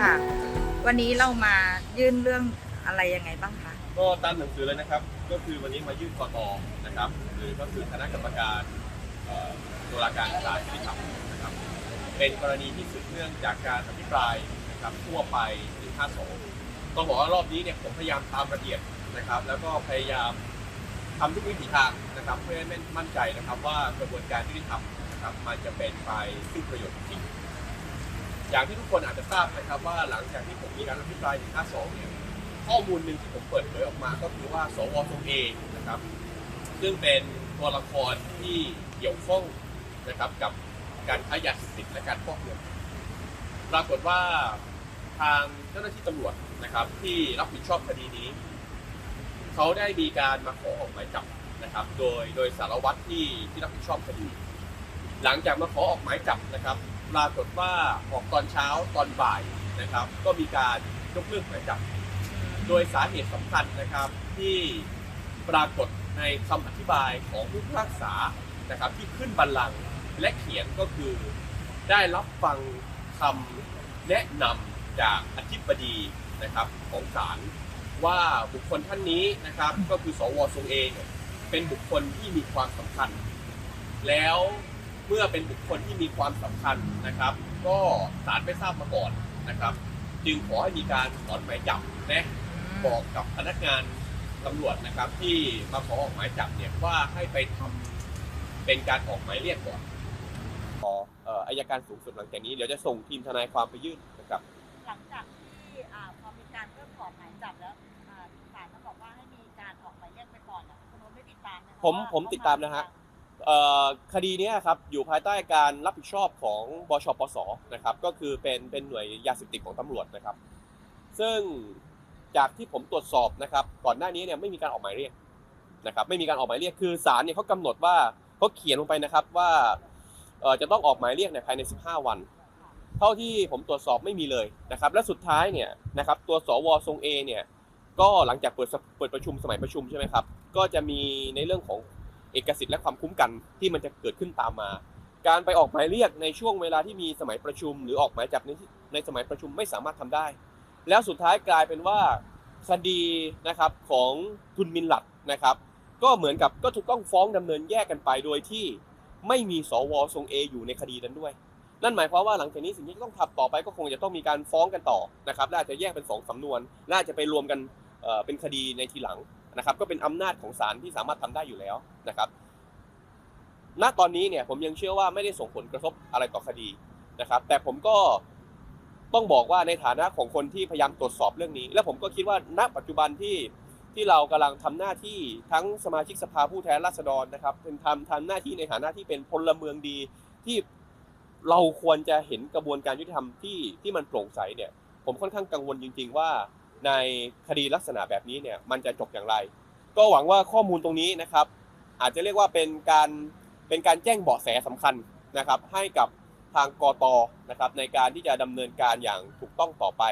ค่ะ วันนี้เรามายื่นเรื่องอะไรยังไงบ้างคะก็ตามหนังสือเลยนะครับ ก็คือวันนี้มายื่นกตนะครับหรือก็คือคณะกรรมการตุลาการศาลยุติธรรมนะครับ เป็นกรณีที่สืบเนื่องจากการอภิปรายนะครับทั่วไป152ต้องบอกว่ารอบนี้เนี่ยผมพยายามตามละเอียดนะครับ แล้วก็พยายามทำทุกวิถีทางนะครับ เพื่อให้มั่นใจนะครับว่ากระบวนการยุติธรรมนะครับมันจะเป็นไปซึ่งประโยชน์จริง อย่างที่ทุกคนอาจจะทราบนะครับว่าหลังจากที่ผมมีการอภิปราย152เนี่ยข้อมูลหนึ่งที่ผมเปิดเผยออกมาก็คือว่าสวทรงเอนะครับ ซึ่งเป็นตัวละครที่เกี่ยวข้องนะครับกับการค้ายาเสพติดและการฟอกเงินปรากฏว่าทางเจ้าหน้าที่ตำรวจนะครับ ที่รับผิดชอบคดีนี้ เขาได้มีการมาขอออกหมายจับนะครับ โดยโดยสารวัตรที่ที่รับผิดชอบคดี หลังจากมาขอออกหมายจับนะครับ ปรากฏว่าออกตอนเช้าตอนบ่ายนะครับ ก็มีการยกเลิกหมายจับโดยสาเหตุสำคัญนะครับที่ปรากฏในคำอธิบายของผู้พิพากษานะครับที่ขึ้นบัลลังก์และเขียนก็คือได้รับฟังคำแนะนำจากอธิบดีนะครับของศาลว่าบุคคลท่านนี้นะครับก็คือสวทรงเองเนี่ยเป็นบุคคลที่มีความสำคัญ แล้ว เมื่อเป็นบุคคลที่มีความสำคัญนะครับ ก็ศาลไม่ทราบมาก่อนนะครับ จึงขอให้มีการถอนหมายจับและบอกกับพนักงานตำรวจนะครับ ที่มาขอออกหมายจับเนี่ยว่าให้ไปทำเป็นการออกหมายเรียกก่อนขอเอ่ออายการสูงสุดหลังจากนี้เดี๋ยวจะส่งทีมทนายความไปยื่นนะครับหลังจากที่อ่าพอมีการเพิ่มขอหมายจับแล้วอ่าศาลก็บอกว่าให้มีการออกหมายเรียกไปก่อนอะคุณโน้ตได้ติดตามไหมคะผมว่าผมติดตามนะฮะเอ่อ คดีนี้ครับอยู่ภายใต้การรับผิดชอบของบชปสนะครับก็คือเป็นเป็นหน่วยยาเสพติดของตำรวจนะครับ ซึ่งจากที่ผมตรวจสอบนะครับ ก่อนหน้านี้เนี่ยไม่มีการออกหมายเรียกนะครับไม่มีการออกหมายเรียกคือศาลเนี่ยเขากำหนดว่าเขาเขียนลงไปนะครับว่าจะต้องออกหมายเรียกเนี่ยภายใน 15 วัน เท่าที่ผมตรวจสอบไม่มีเลยนะครับ และสุดท้ายเนี่ยนะครับตัวสวทรงเอเนี่ยก็หลังจากเปิดเปิดประชุมสมัยประชุมใช่ไหมครับก็จะมีในเรื่องของ เอกสิทธิ์และความคุ้มกันที่มันจะเกิดขึ้นตามมา การไปออกหมายเรียกในช่วงเวลาที่มีสมัยประชุม หรือออกหมายจับในในสมัยประชุมไม่สามารถทำได้ แล้วสุดท้ายกลายเป็นว่าคดีนะครับของทุนมินหลัดนะครับ ก็เหมือนกับก็ถูกต้องฟ้องดำเนินแยกกันไปโดยที่ไม่มีสวทรงเออยู่ในคดีนั้นด้วย นั่นหมายความว่าหลังจากนี้สิ่งที่ต้องทำต่อไปก็คงจะต้องมีการฟ้องกันต่อนะครับและอาจจะแยกเป็นสองสำนวนและอาจะไปรวมกันเป็นคดีในทีหลัง นะครับก็เป็นอำนาจของศาลที่สามารถทำได้อยู่แล้วนะครับ ณตอนนี้เนี่ยผมยังเชื่อว่าไม่ได้ส่งผลกระทบอะไรต่อคดีนะครับ แต่ผมก็ต้องบอกว่าในฐานะของคนที่พยายามตรวจสอบเรื่องนี้ และผมก็คิดว่าณปัจจุบันที่ที่เรากำลังทำหน้าที่ทั้งสมาชิกสภาผู้แทนราษฎรนะครับ เป็นทำทำหน้าที่ในฐานะที่เป็นพลเมืองดีที่เราควรจะเห็นกระบวนการยุติธรรมที่ที่มันโปร่งใสเนี่ย ผมค่อนข้างกังวลจริง ๆ ว่า ในคดีลักษณะแบบนี้เนี่ยมันจะจบอย่างไร ก็หวังว่าข้อมูลตรงนี้นะครับ อาจจะเรียกว่าเป็นการเป็นการแจ้งเบาะแสสำคัญนะครับ ให้กับทางกตนะครับในการที่จะดำเนินการอย่างถูกต้องต่อไป